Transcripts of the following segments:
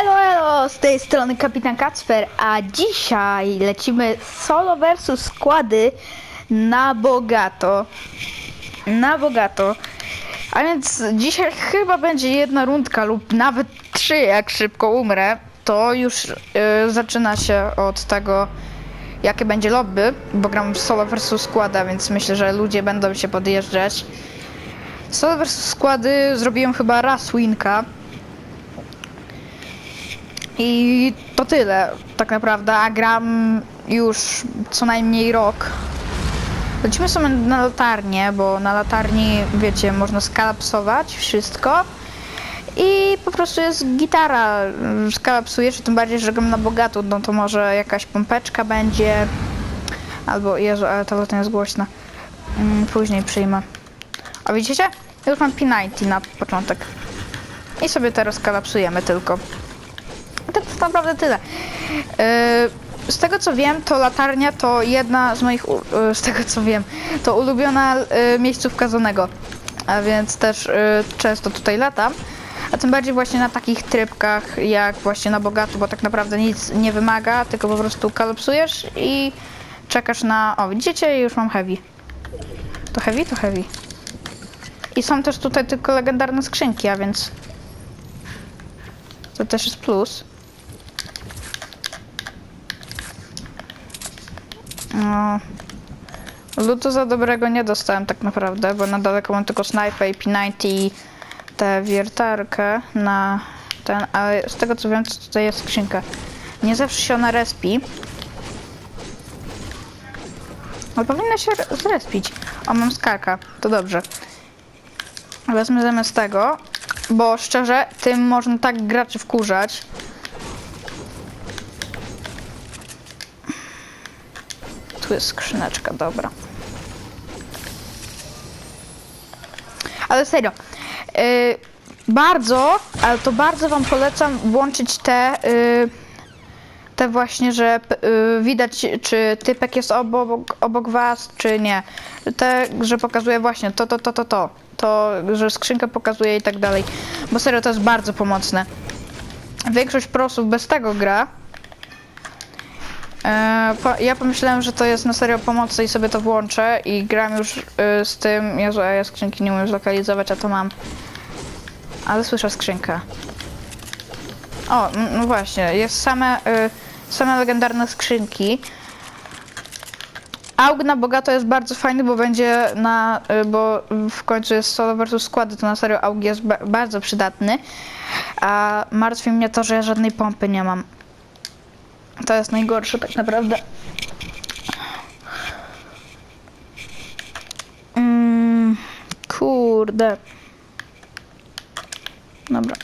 Elo, elo, z tej strony Kapitan Kacper, a dzisiaj lecimy solo versus składy na bogato. Na bogato. A więc dzisiaj chyba będzie jedna rundka lub nawet trzy, jak szybko umrę. To już y, zaczyna się od tego, jakie będzie lobby, bo gram w solo versus składa, więc myślę, że ludzie będą się podjeżdżać. Solo versus składy zrobiłem chyba raz winka. I to tyle, tak naprawdę. A gram już co najmniej rok. Lecimy sobie na latarnię, bo na latarni, wiecie, można skalapsować wszystko. I po prostu jest gitara, skalapsujesz, tym bardziej, że gram na bogato, no to może jakaś pompeczka będzie. Albo, Jezu, ale ta lata jest głośna. Mm, Później przyjmę. A widzicie? Już mam P90 na początek. I sobie teraz skalapsujemy tylko. Naprawdę tyle. Yy, z tego co wiem, to latarnia to jedna z moich, yy, z tego co wiem, to ulubiona yy, miejscówka Zonego. A więc też często tutaj latam. A tym bardziej właśnie na takich trybkach jak właśnie na bogato, bo tak naprawdę nic nie wymaga, tylko po prostu kalopsujesz i czekasz na... O, widzicie? Już mam heavy. To heavy? To heavy. I są też tutaj tylko legendarne skrzynki, a więc... To też jest plus. No. Lutu za dobrego nie dostałem tak naprawdę, bo na daleko mam tylko snajpę i P90 i tę wiertarkę na ten, ale z tego co wiem, to tutaj jest skrzynka. Nie zawsze się ona respi. Ale powinna się re- zrespić. O, mam skarka, to dobrze. Wezmę zamiast tego, bo szczerze, tym można tak graczy wkurzać. Tu jest skrzyneczka, dobra. Ale serio, yy, bardzo, ale to bardzo wam polecam włączyć te, yy, te właśnie, że yy, widać, czy typek jest obok, obok was, czy nie. Te, że pokazuje właśnie to, to, to, to, to. To, że skrzynkę pokazuje i tak dalej. Bo serio, to jest bardzo pomocne. Większość prosów bez tego gra. E, ja pomyślałem, że to jest na serio pomocne i sobie to włączę i gram już y, z tym. Jezu, a ja skrzynki nie umiem zlokalizować, a to mam. Ale słyszę skrzynkę. O, no właśnie, jest same, y, same legendarne skrzynki. Aug na bogato jest bardzo fajny, bo będzie na, y, bo w końcu jest solo versus składy, to na serio Aug jest ba- bardzo przydatny. A martwi mnie to, że ja żadnej pompy nie mam. To jest najgorsze tak naprawdę. Mm, kurde. Dobra.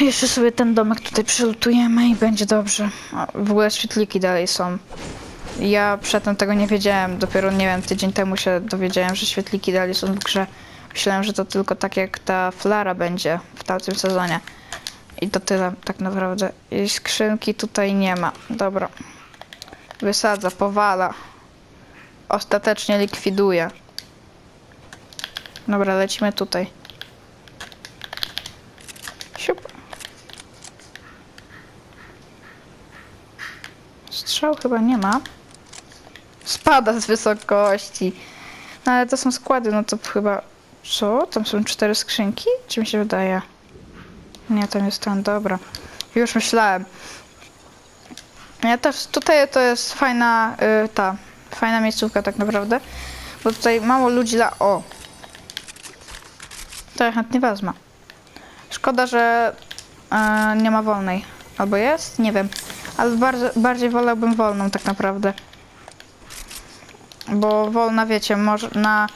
Jeszcze sobie ten domek tutaj przylutujemy i będzie dobrze. O, w ogóle świetliki dalej są. Ja przedtem tego nie wiedziałem, dopiero nie wiem, tydzień temu się dowiedziałem, że świetliki dalej są w grze. Myślałem, że to tylko tak jak ta flara będzie w tamtym sezonie. I to tyle tak naprawdę. I skrzynki tutaj nie ma. Dobra. Wysadza, powala. Ostatecznie likwiduje. Dobra, lecimy tutaj. Siup. Strzał chyba nie ma. Spada z wysokości. No ale to są składy, no to chyba... Co? Tam są cztery skrzynki? Czy mi się wydaje? Nie, tam jest ten, dobra. Już myślałem. Ja też, tutaj to jest fajna, y, ta, fajna miejscówka tak naprawdę. Bo tutaj mało ludzi dla... O! To ja chętnie wezmę. Szkoda, że e, nie ma wolnej. Albo jest? Nie wiem. Ale bardzo, bardziej wolałbym wolną tak naprawdę. Bo wolna, wiecie, można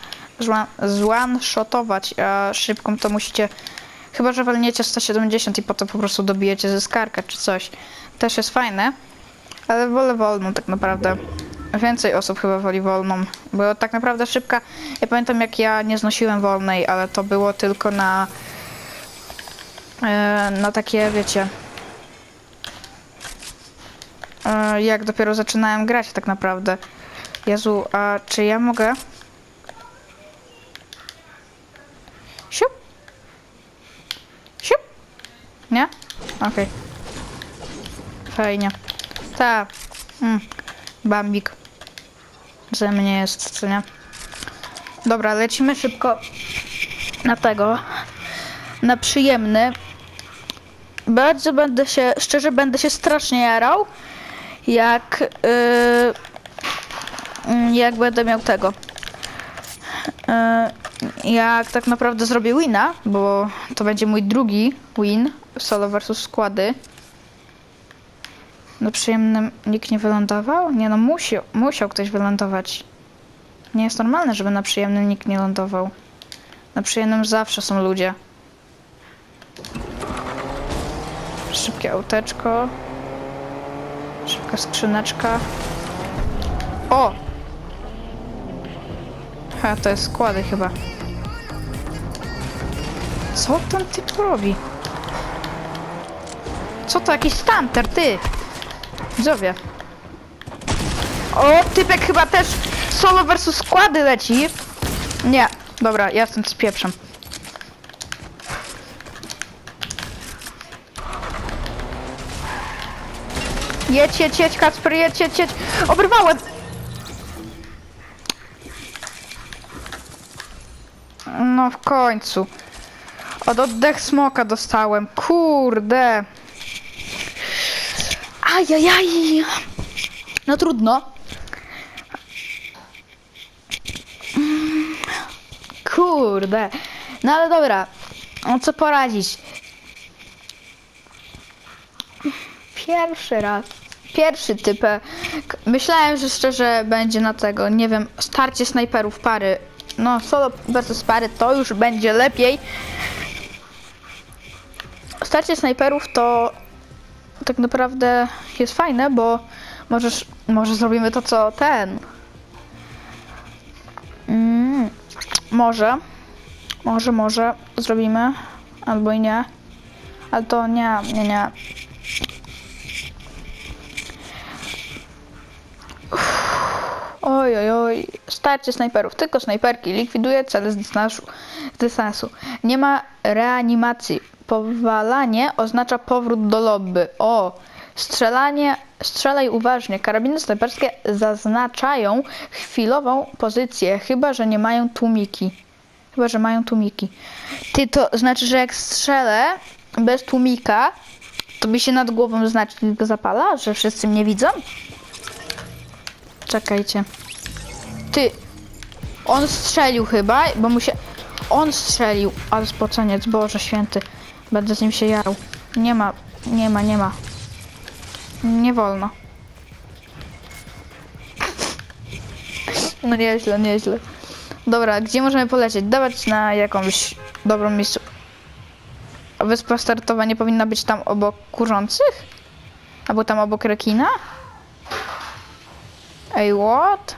zone-shotować, a szybką to musicie... Chyba, że walniecie 170 i potem po prostu dobijecie ze skarka czy coś. Też jest fajne, ale wolę wolną tak naprawdę. Więcej osób chyba woli wolną, bo tak naprawdę szybka... Ja pamiętam jak ja nie znosiłem wolnej, ale to było tylko na... e, Na takie, wiecie... e, Jak dopiero zaczynałem grać tak naprawdę. Jezu, a czy ja mogę? Siup. Siup. Nie? Okej. Fajnie. Ta. Mm. Bambik. Ze mnie jest, co nie? Dobra, lecimy szybko na tego. Na przyjemny. Bardzo będę się, szczerze będę się strasznie jarał, jak, yy, jak będę miał tego. Yy, jak tak naprawdę zrobię wina, bo to będzie mój drugi win solo versus składy. Na przyjemnym nikt nie wylądował? Nie no, musiał, musiał ktoś wylądować. Nie jest normalne, żeby na przyjemnym nikt nie lądował. Na przyjemnym zawsze są ludzie. Szybkie auteczko. Szybka skrzyneczka. O! Ha, to jest składy chyba. Co ten typ robi? Co to jakiś stunter, ty? Widzowie. O, typek chyba też solo versus składy leci. Nie, dobra, ja stąd spieprzam. Jedź, jedź, jedź, Kacper, jedź, jedź, jedź. Obrywałem! W końcu. Od oddech smoka dostałem. Kurde. Ajajaj. No trudno. Mm, Kurde. No ale dobra. No co poradzić? Pierwszy raz. Pierwszy typek. Myślałem, że szczerze będzie na tego, nie wiem, starcie snajperów pary. No, solo versus pary to już będzie lepiej. Starcie snajperów to tak naprawdę jest fajne, bo możesz, może zrobimy to co ten. Mm, może, może, może zrobimy, albo i nie. Ale to nie, nie, nie. Oj, oj, oj. Starcie snajperów. Tylko snajperki. Likwiduje cele z dystansu. Z dystansu. Nie ma reanimacji. Powalanie oznacza powrót do lobby. O! Strzelanie. Strzelaj uważnie. Karabiny snajperskie zaznaczają chwilową pozycję, chyba że nie mają tłumiki. Chyba, że mają tłumiki. Ty to znaczy, że jak strzelę bez tłumika, to by się nad głową znacznik zapala, że wszyscy mnie widzą? Czekajcie. Ty. On strzelił chyba, bo mu się... On strzelił, ale spoceniec, Boże święty. Będę z nim się jarał. Nie ma, nie ma, nie ma. Nie wolno. No nieźle, nieźle. Dobra, gdzie możemy polecieć? Dawać na jakąś dobrą miejscu. Wyspa startowa nie powinna być tam obok kurzących? Albo tam obok rekina? Ej, what?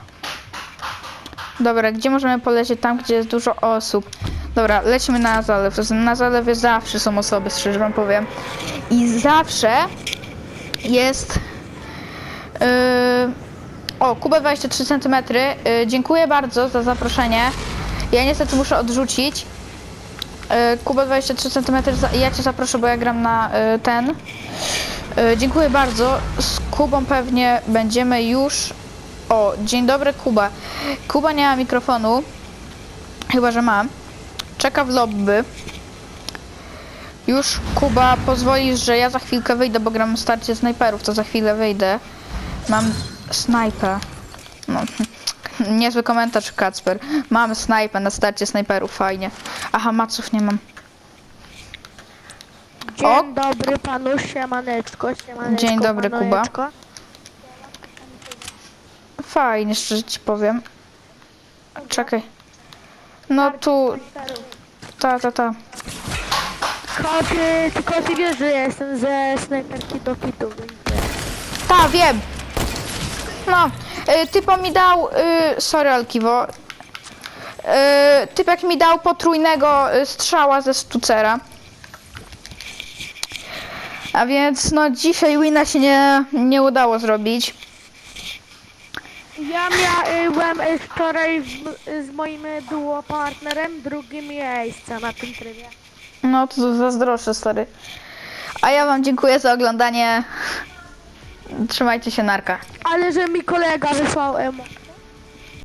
Dobra, gdzie możemy polecieć? Tam, gdzie jest dużo osób. Dobra, lecimy na zalew. Na zalewie zawsze są osoby, szczerze wam powiem. I zawsze jest... Yy... O, Kuba 23 cm. Yy, dziękuję bardzo za zaproszenie. Ja niestety muszę odrzucić. Yy, Kuba 23 cm. Ja cię zaproszę, bo ja gram na yy, ten. Yy, dziękuję bardzo. Z Kubą pewnie będziemy już o, dzień dobry Kuba. Kuba nie ma mikrofonu. Chyba, że ma. Czeka w lobby. Już Kuba pozwolisz, że ja za chwilkę wyjdę, bo gram starcie snajperów, to za chwilę wyjdę. Mam snajpę. No, niezły komentarz Kacper. Mam snajpę na starcie snajperów, fajnie. Aha, maców nie mam. Dzień O! dobry panu, siemaneczko, siemaneczko. Dzień dobry, Kuba. Fajnie, szczerze ci powiem. Czekaj. No tu, ta, ta, ta. Koty, tylko ty wiesz, że ja jestem ze snajperki do wiesz. Ta, wiem. No, y, typo mi dał, y, sorry Alkiwo, y, typek mi dał potrójnego y, strzała ze sztucera. A więc no dzisiaj wina się nie, nie udało zrobić. Ja miałem y, wczoraj z, z moim duo partnerem drugie miejsce na tym trybie. No to zazdroszczę, stary. A ja wam dziękuję za oglądanie. Trzymajcie się, narka. Ale że mi kolega wysłał emo.